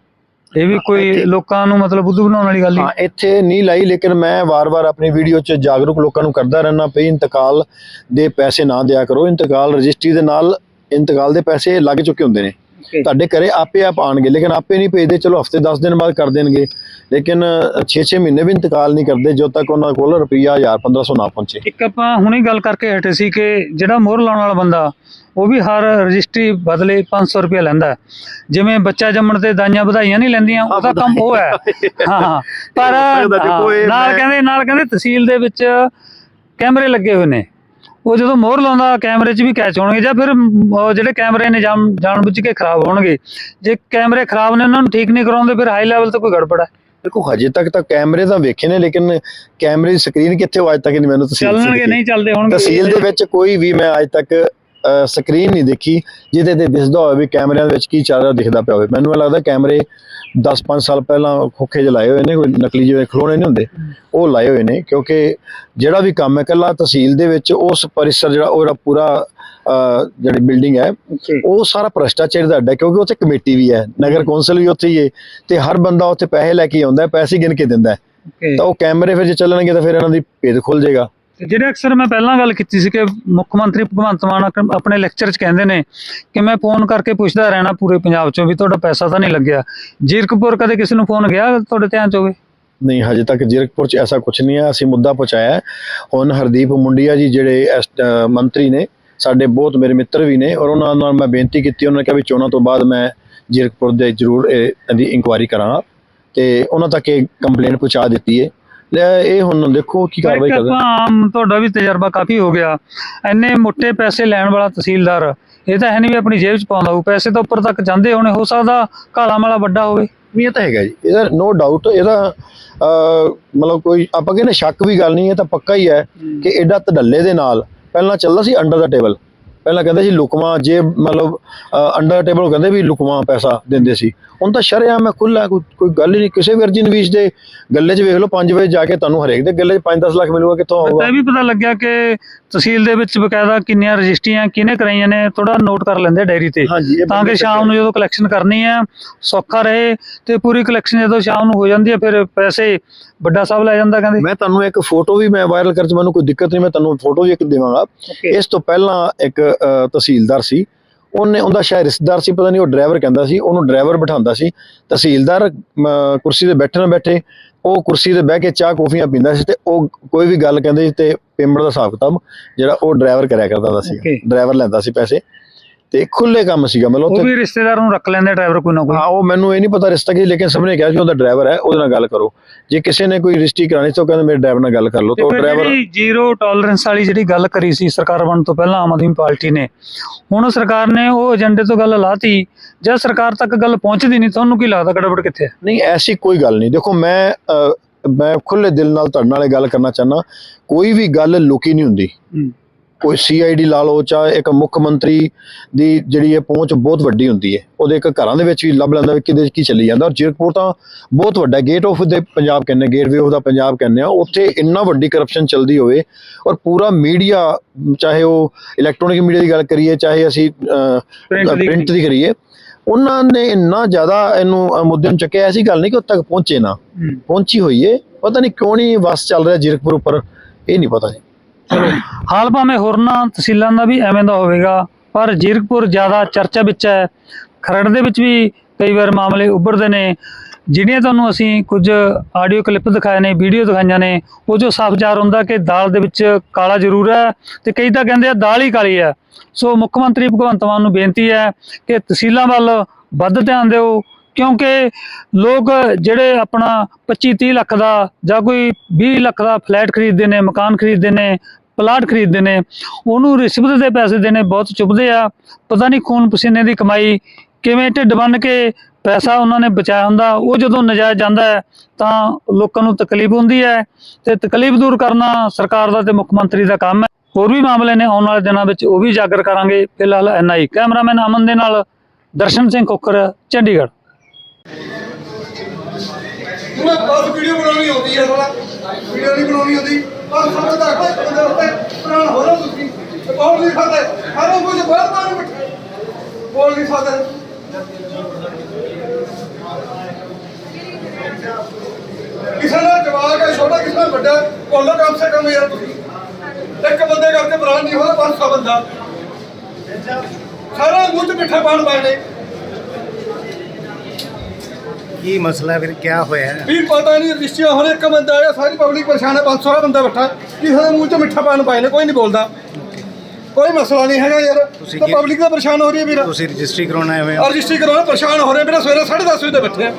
ਇਹ ਵੀ ਕੋਈ ਲੋਕਾਂ ਨੂੰ ਮਤਲਬ ਬੁੱਧੂ ਬਣਾਉਣ ਵਾਲੀ ਗੱਲ ਹੀ ਹਾਂ ਇੱਥੇ ਨਹੀਂ ਲਾਈ ਲੇਕਿਨ ਮੈਂ ਵਾਰ-ਵਾਰ ਆਪਣੀ ਵੀਡੀਓ 'ਚ ਜਾਗਰੂਕ ਲੋਕਾਂ ਨੂੰ ਕਰਦਾ ਰਹਿਣਾ ਪਈ ਇੰਤਕਾਲ ਦੇ ਪੈਸੇ ਨਾ ਦਿਆ ਕਰੋ। ਇੰਤਕਾਲ ਰਜਿਸਟਰੀ ਦੇ ਨਾਲ ਇੰਤਕਾਲ ਦੇ ਪੈਸੇ ਲੱਗ ਚੁੱਕੇ ਹੁੰਦੇ ਨੇ। ਤੁਹਾਡੇ ਘਰੇ ਆਪੇ ਆਪ ਆਣਗੇ ਲੇਕਿਨ ਆਪੇ ਨਹੀਂ ਭੇਜਦੇ। ਚਲੋ ਹਫ਼ਤੇ 10 ਦਿਨ ਬਾਅਦ ਕਰ ਦੇਣਗੇ। ਲੇਕਿਨ 6-6 ਮਹੀਨੇ ਵੀ ਇੰਤਕਾਲ ਨਹੀਂ ਕਰਦੇ ਜਦੋਂ ਤੱਕ ਉਹਨਾਂ ਕੋਲ ਰੁਪਈਆ 1000 1500 ਨਾ ਪਹੁੰਚੇ। ਇੱਕ ਆਪਾਂ ਹੁਣੇ ਗੱਲ ਕਰਕੇ ਹਟੇ ਸੀ ਕਿ ਜਿਹੜਾ ਮੋਹਰ ਲਾਉਣ ਵਾਲਾ ਬੰਦਾ ਉਹ ਵੀ ਹਰ ਰਜਿਸਟਰੀ ਬਦਲੇ 500 ਰੁਪਏ ਲੈਂਦਾ। ਜਿਵੇਂ ਬੱਚਾ ਜੰਮਣ ਤੇ ਦਾਈਆਂ ਵਧਾਈਆਂ ਨਹੀਂ ਲੈਂਦੀਆਂ ਉਹਦਾ ਕੰਮ ਉਹ ਹੈ। ਹਾਂ ਹਾਂ। ਪਰ ਨਾਲ ਕਹਿੰਦੇ ਨਾਲ ਕਹਿੰਦੇ ਤਹਿਸੀਲ ਦੇ ਵਿੱਚ ਕੈਮਰੇ ਲੱਗੇ ਹੋਏ ਨੇ। ਉਹ ਜਦੋਂ ਮੋਹਰ ਲਾਉਂਦਾ ਕੈਮਰੇ 'ਚ ਵੀ ਕੈਚ ਹੋਣਗੇ ਜਾਂ ਫਿਰ ਜਿਹੜੇ ਕੈਮਰੇ ਨੇ ਜਾਣ ਜਾਣਬੁੱਝ ਕੇ ਖਰਾਬ ਹੋਣਗੇ। ਜੇ ਕੈਮਰੇ ਖਰਾਬ ਨੇ ਉਹਨਾਂ ਨੂੰ ਠੀਕ ਨਹੀਂ ਕਰਾਉਂਦੇ ਫਿਰ ਹਾਈ ਲੈਵਲ ਤੇ ਕੋਈ ਗੜਬੜ ਹੈ। ਦੇਖੋ ਹਜੇ ਤੱਕ ਤਾਂ ਕੈਮਰੇ ਤਾਂ ਵੇਖੇ ਨੇ ਲੇਕਿਨ ਕੈਮਰੇ ਦੀ ਸਕਰੀਨ ਕਿੱਥੇ ਹੋ ਅੱਜ ਤੱਕ ਨਹੀਂ ਮੈਨੂੰ 'ਚ ਚੱਲਣਗੇ। ਨਹੀਂ ਚੱਲਦੇ ਹੋਣਗੇ। ਤਹਿਸੀਲ ਦੇ ਵਿੱਚ ਕੋਈ ਵੀ ਮੈਂ ਅੱਜ ਤੱਕ ਸਕਰੀਨ ਨਹੀਂ ਦੇਖੀ ਜਿਹਦੇ ਤੇ ਦਿਸਦਾ ਹੋਵੇ ਵੀ ਕੈਮਰਿਆਂ ਦੇ ਵਿੱਚ ਕੀ ਚੱਲ ਰਿਹਾ ਦਿਖਦਾ ਪਿਆ ਹੋਵੇ ਮੈਨੂੰ ਲੱਗਦਾ ਕੈਮਰੇ 10-5 ਸਾਲ ਪਹਿਲਾਂ ਖੋਖੇ ਜਿਹਾ ਲਾਏ ਹੋਏ ਨੇ ਕੋਈ ਨਕਲੀ ਜਿਵੇਂ ਖਲੋਣੇ ਨਹੀਂ ਹੁੰਦੇ ਉਹ ਲਾਏ ਹੋਏ ਨੇ ਕਿਉਂਕਿ ਜਿਹੜਾ ਵੀ ਕੰਮ ਹੈ ਕੱਲਾ ਤਹਿਸੀਲ ਦੇ ਵਿੱਚ ਉਸ ਪਰਿਸਰ ਜਿਹੜਾ ਉਹ ਜਿਹੜਾ ਪੂਰਾ ਜਿਹੜੀ ਬਿਲਡਿੰਗ ਹੈ. ਉਹ ਸਾਰਾ ਭ੍ਰਸ਼ਟਾਚਾਰ ਦਾ ਅੱਡਾ ਕਿਉਂਕਿ ਉੱਥੇ ਕਮੇਟੀ ਵੀ ਹੈ ਨਗਰ ਕੌਂਸਲ ਵੀ ਉੱਥੇ ਹੀ ਹੈ ਤੇ ਹਰ ਬੰਦਾ ਉੱਥੇ ਪੈਸੇ ਲੈ ਕੇ ਆਉਂਦਾ ਪੈਸੇ ਗਿਣ ਕੇ ਦਿੰਦਾ. ਤਾਂ ਉਹ ਕੈਮਰੇ ਫਿਰ ਜੇ ਚੱਲਣਗੇ ਤਾਂ ਫਿਰ ਇਹਨਾਂ ਦੀ ਭੇਦ ਖੁੱਲ ਜਾਏਗਾ ਜਿਹੜੇ ਅਕਸਰ ਮੈਂ ਪਹਿਲਾਂ ਗੱਲ ਕੀਤੀ ਸੀ ਕਿ ਮੁੱਖ ਮੰਤਰੀ ਭਗਵੰਤ ਮਾਨ ਆਕ- ਆਪਣੇ ਲੈਕਚਰ 'ਚ ਕਹਿੰਦੇ ਨੇ ਕਿ ਮੈਂ ਫੋਨ ਕਰਕੇ ਪੁੱਛਦਾ ਰਹਿਣਾ ਪੂਰੇ ਪੰਜਾਬ 'ਚੋਂ ਵੀ ਤੁਹਾਡਾ ਪੈਸਾ ਤਾਂ ਨਹੀਂ ਲੱਗਿਆ। ਜੀਰਕਪੁਰ ਕਦੇ ਕਿਸੇ ਨੂੰ ਫੋਨ ਗਿਆ ਤੁਹਾਡੇ ਧਿਆਨ 'ਚ ਹੋਵੇ? ਨਹੀਂ ਹਜੇ ਤੱਕ ਜੀਰਕਪੁਰ ਚ ਐਸਾ ਕੁਝ ਨਹੀਂ ਹੈ ਅਸੀਂ ਮੁੱਦਾ ਪਹੁੰਚਾਇਆ। ਹੈ। ਹੁਣ ਹਰਦੀਪ ਮੁੰਡੀਆ ਜੀ ਜਿਹੜੇ ਇਸ, ਅ, ਮੰਤਰੀ ਨੇ ਸਾਡੇ ਬਹੁਤ ਮੇਰੇ ਮਿੱਤਰ ਵੀ ਨੇ ਔਰ ਉਹਨਾਂ ਨਾਲ ਮੈਂ ਬੇਨਤੀ ਕੀਤੀ ਉਹਨਾਂ ਨੇ ਕਿਹਾ ਵੀ ਚੋਣਾਂ ਤੋਂ ਬਾਅਦ ਮੈਂ ਜੀਰਕਪੁਰ ਦੇ ਜ਼ਰੂਰ ਇਹ- ਇਹਦੀ ਇਨਕੁਆਇਰੀ ਕਰਾਂਗਾ। ਤੇ ਉਹਨਾਂ ਤੱਕ ਇਹ ਕੰਪਲੇਂਟ ਪਹੁੰਚਾ ਦਿੱਤੀ ਹੈ। ਇਹ ਹੁਣ ਦੇਖੋ ਕੀ ਕਾਰਵਾਈ ਕਰਦੇ। ਆਪਾਂ ਆਮ ਤੁਹਾਡਾ ਵੀ ਤਜਰਬਾ ਕਾਫੀ ਹੋ ਗਿਆ। ਇੰਨੇ ਮੋٹے ਪੈਸੇ ਲੈਣ ਵਾਲਾ ਤਹਿਸੀਲਦਾਰ ਇਹ ਤਾਂ ਹੈ ਨਹੀਂ ਵੀ ਆਪਣੀ ਜੇਬ 'ਚ ਪਾਉਂਦਾ ਹੋਊ ਪੈਸੇ ਤਾਂ ਉੱਪਰ ਤੱਕ ਜਾਂਦੇ ਹੋਣੇ ਹੋ ਸਕਦਾ ਕਾਲਾ ਮਾਲਾ ਵੱਡਾ ਹੋਵੇ। ਵੀ ਇਹ ਤਾਂ ਹੈਗਾ ਜੀ ਇਹਦਾ ਨੋ ਡਾਊਟ ਇਹਦਾ ਮਤਲਬ ਕੋਈ ਆਪਾਂ ਕਹਿੰਦੇ ਸ਼ੱਕ ਵੀ ਗੱਲ ਨਹੀਂ ਇਹ ਤਾਂ ਪੱਕਾ ਹੀ ਹੈ ਕਿ ਐਡਾ ਤਡੱਲੇ ਦੇ ਨਾਲ ਪਹਿਲਾਂ ਚੱਲਦਾ ਸੀ ਅੰਡਰ ਦਾ ਟੇਬਲ ਪਹਿਲਾਂ ਕਹਿੰਦੇ ਸੀ ਲੁਕਮਾ ਜੇ ਮਤਲਬ ਅੰਡਰ ਟੇਬਲ ਕਹਿੰਦੇ ਵੀ ਲੁਕਮਾ ਪੈਸਾ ਦਿੰਦੇ ਸੀ। ਹੁਣ ਤਾਂ ਸ਼ਰੇਆਮ ਮੈਂ ਖੁੱਲਾ ਕੋਈ ਗੱਲ ਹੀ ਨਹੀਂ ਕਿਸੇ ਵੀ ਅਰਜੀ ਨਵੀਸ਼ ਦੇ ਗੱਲੇ 'ਚ ਵੇਖ ਲਓ 5 ਵਜੇ ਜਾ ਕੇ ਤੁਹਾਨੂੰ ਹਰੇਕ ਦੇ ਗੱਲੇ 'ਚ 5-10 ਲੱਖ ਮਿਲੂਗਾ ਕਿੱਥੋਂ ਆਊਗਾ। ਇਹ ਵੀ ਪਤਾ ਲੱਗਿਆ ਕਿ ਤਹਿਸੀਲ ਦੇ ਵਿੱਚ ਬਕਾਇਦਾ ਕਿੰਨੀਆਂ ਰਜਿਸਟਰੀਆਂ ਕਿਹਨੇ ਕਰਾਈਆਂ ਨੇ ਥੋੜਾ ਨੋਟ ਕਰ ਲੈਂਦੇ ਡਾਇਰੀ ਤੇ। ਤਾਂ ਕਿ ਸ਼ਾਮ ਨੂੰ ਜਦੋਂ ਕਲੈਕਸ਼ਨ ਕਰਨੀ ਹੈ ਸੌਖਾ ਰਹੇ ਤੇ ਪੂਰੀ ਕਲੈਕਸ਼ਨ ਜਦੋਂ ਸ਼ਾਮ ਨੂੰ ਹੋ ਜਾਂਦੀ ਹੈ ਫਿਰ ਪੈਸੇ ਵੱਡਾ ਸਾਹਿਬ ਲੈ ਜਾਂਦਾ ਕਹਿੰਦੇ। ਮੈਂ ਤੁਹਾਨੂੰ ਇੱਕ ਫੋਟੋ ਵੀ ਮੈਂ ਵਾਇਰਲ ਕਰ ਚ ਮੈਨੂੰ ਕੋਈ ਦਿੱਕਤ ਨਹੀਂ ਮੈਂ ਤੁਹਾਨੂੰ ਫੋਟੋ ਵੀ ਇੱਕ ਦੇਵਾਂਗਾ। ਇਸ ਤੋਂ ਪਹਿਲਾਂ ਇੱਕ ਤਹਿਸੀਲਦਾਰ ਸੀ ਉਹਨੇ ਉਹਦਾ ਸ਼ਾਇਦ ਰਿਸ਼ਤੇਦਾਰ ਸੀ ਪਤਾ ਨਹੀਂ ਉਹ ਡਰਾਈਵਰ ਕਹਿੰਦਾ ਸੀ ਉਹਨੂੰ ਡਰਾਈਵਰ ਬਿਠਾਉਂਦਾ ਸੀ। ਤਹਿਸੀਲਦਾਰ ਕੁਰਸੀ ਤੇ ਬੈਠੇ ਨਾ ਬੈਠੇ ਉਹ ਕੁਰਸੀ ਤੇ ਬਹਿ ਕੇ ਚਾਹ ਕੌਫੀਆਂ ਪੀਂਦਾ ਸੀ ਤੇ ਉਹ ਕੋਈ ਵੀ ਗੱਲ ਕਹਿੰਦੇ ਸੀ ਤੇ ਪੇਮੈਂਟ ਦਾ ਹਿਸਾਬ ਕਿਤਾਬ ਜਿਹੜਾ ਉਹ ਡਰਾਈਵਰ ਕਰਿਆ ਕਰਦਾ ਹੁੰਦਾ ਸੀ. ਡਰਾਈਵਰ ਲੈਂਦਾ ਸੀ ਪੈਸੇ। ਤੇ ਖੁੱਲੇ ਕੰਮ ਸੀਗਾ ਮਤਲਬ ਉਹ ਵੀ ਰਿਸ਼ਤੇਦਾਰ ਨੂੰ ਰੱਖ ਲੈਂਦੇ ਡਰਾਈਵਰ ਕੋਈ ਨਾ ਕੋਈ। ਹਾਂ ਉਹ ਮੈਨੂੰ ਇਹ ਨਹੀਂ ਪਤਾ ਰਿਸ਼ਤਾ ਕੀ ਲੇਕਿਨ ਸਭ ਨੇ ਕਿਹਾ ਕਿ ਉਹਦਾ ਡਰਾਈਵਰ ਹੈ ਉਹਦੇ ਨਾਲ ਗੱਲ ਕਰੋ। ਜੇ ਕਿਸੇ ਨੇ ਕੋਈ ਰਜਿਸਟਰੀ ਕਰਾਣੀ ਤਾਂ ਉਹ ਕਹਿੰਦੇ ਮੇਰੇ ਡਰਾਈਵਰ ਨਾਲ ਗੱਲ ਕਰ ਲਓ ਤੇ ਡਰਾਈਵਰ ਜ਼ੀਰੋ ਟੋਲਰੈਂਸ ਵਾਲੀ ਜਿਹੜੀ ਗੱਲ ਕਰੀ ਸੀ ਸਰਕਾਰ ਬਣਨ ਤੋਂ ਪਹਿਲਾਂ ਆਮ ਆਦਮੀ ਪਾਰਟੀ ਨੇ ਹੁਣ ਸਰਕਾਰ ਨੇ ਉਹ ਏਜੰਡੇ ਤੋਂ ਗੱਲ ਲਾਤੀ ਜਦ ਸਰਕਾਰ ਤੱਕ ਗੱਲ ਪਹੁੰਚਦੀ ਨਹੀਂ ਤੁਹਾਨੂੰ ਕੀ ਲੱਗਦਾ ਗੜਬੜ ਕਿੱਥੇ ਹੈ ਨਹੀਂ ਐਸੀ ਕੋਈ ਗੱਲ ਨਹੀਂ। ਦੇਖੋ ਮੈਂ ਮੈਂ ਖੁੱਲੇ ਦਿਲ ਨਾਲ ਤੁਹਾਡੇ ਨਾਲ ਇਹ ਗੱਲ ਕਰਨਾ ਚਾਹਨਾ ਕੋਈ ਵੀ ਗੱਲ ਲੁਕੀ ਨਹੀਂ ਹੁੰਦੀ। ਕੋਈ ਸੀਆਈਡੀ ਲਾ ਲਓ ਚਾਹੇ ਇੱਕ ਮੁੱਖ ਮੰਤਰੀ ਦੀ ਜਿਹੜੀ ਇਹ ਪਹੁੰਚ ਬਹੁਤ ਵੱਡੀ ਹੁੰਦੀ ਹੈ। ਉਹਦੇ ਇੱਕ ਘਰਾਂ ਦੇ ਵਿੱਚ ਵੀ ਲੱਭ ਲੈਂਦਾ ਵੀ ਕਿਹਦੇ 'ਚ ਕੀ ਚੱਲੀ ਜਾਂਦਾ। ਔਰ ਜੀਰਕਪੁਰ ਤਾਂ ਬਹੁਤ ਵੱਡਾ ਗੇਟ ਆਫ ਦੇ ਪੰਜਾਬ ਕਹਿੰਦੇ ਗੇਟਵੇ ਆਫ ਦਾ ਪੰਜਾਬ ਕਹਿੰਦੇ ਆ। ਉੱਥੇ ਇੰਨਾ ਵੱਡੀ ਕਰਪਸ਼ਨ ਚੱਲਦੀ ਹੋਵੇ ਔਰ ਪੂਰਾ ਮੀਡੀਆ ਚਾਹੇ ਉਹ ਇਲੈਕਟ੍ਰੋਨਿਕ ਮੀਡੀਆ ਦੀ ਗੱਲ ਕਰੀਏ ਚਾਹੇ ਅਸੀਂ ਪ੍ਰਿੰਟ ਦੀ ਕਰੀਏ। ਉਹਨਾਂ ਨੇ ਇੰਨਾ ਜ਼ਿਆਦਾ ਇਹਨੂੰ ਮੁੱਦੇ ਨੂੰ ਚੱਕਿਆ। ਐਸੀ ਗੱਲ ਨਹੀਂ ਕਿ ਉੱਥੇ ਤੱਕ ਪਹੁੰਚੇ ਨਾ। ਪਹੁੰਚੀ ਹੋਈ ਏ। ਪਤਾ ਨਹੀਂ ਕਿਉਂ ਨਹੀਂ ਵਸ ਚੱਲ ਰਿਹਾ ਜੀਰਕਪੁਰ ਉੱਪਰ। ਇਹ ਨਹੀਂ ਪਤਾ ਜੀ। ਹਾਲ ਭਾਵੇਂ ਹੋਰਨਾਂ ਤਹਿਸੀਲਾਂ ਦਾ ਵੀ ਐਵੇਂ ਦਾ ਹੋਵੇਗਾ, ਪਰ ਜੀਰਕਪੁਰ ਜ਼ਿਆਦਾ ਚਰਚਾ ਵਿੱਚ ਹੈ। ਖਰੜ ਦੇ ਵਿੱਚ ਵੀ ਕਈ ਵਾਰ ਮਾਮਲੇ ਉੱਭਰਦੇ ਨੇ। ਜਿਹੜੀਆਂ ਤੁਹਾਨੂੰ ਅਸੀਂ ਕੁਝ ਆਡੀਓ ਕਲਿੱਪ ਦਿਖਾਏ ਨੇ, ਵੀਡੀਓ ਦਿਖਾਈਆਂ ਨੇ, ਉਹ ਜੋ ਸਾਫ਼ ਜ਼ਾਹਰ ਹੁੰਦਾ ਕਿ ਦਾਲ ਦੇ ਵਿੱਚ ਕਾਲਾ ਜ਼ਰੂਰ ਹੈ ਤੇ ਕਈ ਤਾਂ ਕਹਿੰਦੇ ਆ ਦਾਲ ਹੀ ਕਾਲੀ ਹੈ। ਸੋ ਮੁੱਖ ਮੰਤਰੀ ਭਗਵੰਤ ਮਾਨ ਨੂੰ ਬੇਨਤੀ ਹੈ ਕਿ ਤਹਿਸੀਲਾਂ ਵੱਲ ਵੱਧ ਧਿਆਨ ਦਿਓ, ਕਿਉਂਕਿ ਲੋਕ ਜਿਹੜੇ ਆਪਣਾ 25 30 ਲੱਖ ਦਾ ਜਾਂ ਕੋਈ 20 ਲੱਖ ਦਾ ਫਲੈਟ ਖਰੀਦਦੇ ਨੇ, ਮਕਾਨ ਖਰੀਦਦੇ ਨੇ ਪਲਾਟ ਖਰੀਦਦੇ ਨੇ, ਉਹਨੂੰ ਰਿਸ਼ਵਤ ਦੇ ਪੈਸੇ ਦੇਣੇ ਬਹੁਤ ਚੁੱਭਦੇ ਆ। ਪਤਾ ਨਹੀਂ ਖੂਨ ਪਸੀਨੇ ਦੀ ਕਮਾਈ ਕਿਵੇਂ ਢਿੱਡ ਬੰਨ ਕੇ ਪੈਸਾ ਉਹਨਾਂ ਨੇ ਬਚਾਇਆ ਹੁੰਦਾ, ਉਹ ਜਦੋਂ ਨਜਾਇਜ਼ ਜਾਂਦਾ ਹੈ, ਤਾਂ ਲੋਕਾਂ ਨੂੰ ਤਕਲੀਫ ਹੁੰਦੀ ਹੈ ਤੇ ਤਕਲੀਫ ਦੂਰ ਕਰਨਾ ਸਰਕਾਰ ਦਾ ਤੇ ਮੁੱਖ ਮੰਤਰੀ ਦਾ ਕੰਮ ਹੈ। ਹੋਰ ਵੀ ਮਾਮਲੇ ਨੇ, ਆਉਣ ਵਾਲੇ ਦਿਨਾਂ ਵਿੱਚ ਉਹ ਵੀ ਜਾਗਰ ਕਰਾਂਗੇ। ਫਿਲਹਾਲ ਐਨਆਈ ਕੈਮਰਾਮੈਨ ਅਮਨ ਦੇ ਨਾਲ ਦਰਸ਼ਨ ਸਿੰਘ ਕੋਕਰ ਚੰਡੀਗੜ੍ਹ। ਮੈਂ ਬਸ ਵੀਡੀਓ ਬਣਾਉਣੀ ਆਉਂਦੀ ਹੈ ਥੋੜਾ ਵੀਡੀਓ ਨਹੀਂ ਬਣਾਉਣੀ ਆਉਂਦੀ। ਪਰ ਸਮਝ ਕੋਈ ਬੰਦੇ ਪ੍ਰਾਣ ਹੋ ਰਿਹਾ ਤੁਸੀਂ। ਬੋਲ ਨਹੀਂ ਸਕਦੇ। ਹਰੋਂ ਕੁਝ ਬਾਹਰ ਬਾਹਰ ਬਿਠੇ। ਬੋਲ ਨਹੀਂ ਸਕਦੇ। ਕਿਸੇ ਦਾ ਜਵਾਬ ਹੈ, ਛੋਟਾ ਕਿਸੇ ਦਾ ਵੱਡਾ, ਬੋਲੋ ਕਮ ਸੇ ਕਮ ਯਾਰ ਤੁਸੀਂ। ਇੱਕ ਬੰਦੇ ਕਰਕੇ ਬਰਾਨ ਨਹੀਂ ਹੋਇਆ 500 ਬੰਦਾ। ਸਾਰਾ ਮੂੰਹ ਚ ਮਿੱਠਾ ਪਾਣ ਪਾਏ ਨੇ। ਕੀ ਮਸਲਾ ਫਿਰ ਕੀ ਹੋਇਆ? ਵੀ ਪਤਾ ਨਹੀਂ ਰਿਸ਼ਤਿਆਂ ਹੁਣ ਇੱਕ ਬੰਦਾ ਆਇਆ ਸਾਰੀ ਪਬਲਿਕ ਪਰੇਸ਼ਾਨ ਹੈ 500 ਬੰਦਾ ਬੈਠਾ। ਕਿਸੇ ਦੇ ਮੂੰਹ 'ਚ ਮਿੱਠਾ ਪਾਣ ਪਾਏ ਨੇ ਕੋਈ ਨਹੀਂ ਬੋਲਦਾ। ਕੋਈ ਮਸਲਾ ਨਹੀਂ ਹੈਗਾ ਯਾਰ। ਤੁਸੀਂ ਤਾਂ ਕੀ- ਪਬਲਿਕ ਤਾਂ ਪਰੇਸ਼ਾਨ ਹੋ ਰਹੀ ਹੈ ਵੀਰ। ਤੁਸੀਂ ਰਜਿਸਟਰੀ ਕਰਾਉਣਾ ਹੋ ਔਰ ਰਜਿਸਟਰੀ ਕਰਾਉਣਾ ਪਰੇਸ਼ਾਨ ਹੋ ਰਹੇ ਮੇਰਾ ਸਵੇਰੇ 10:30 ਵਜੇ ਦੇ ਬੈਠੇ ਆ।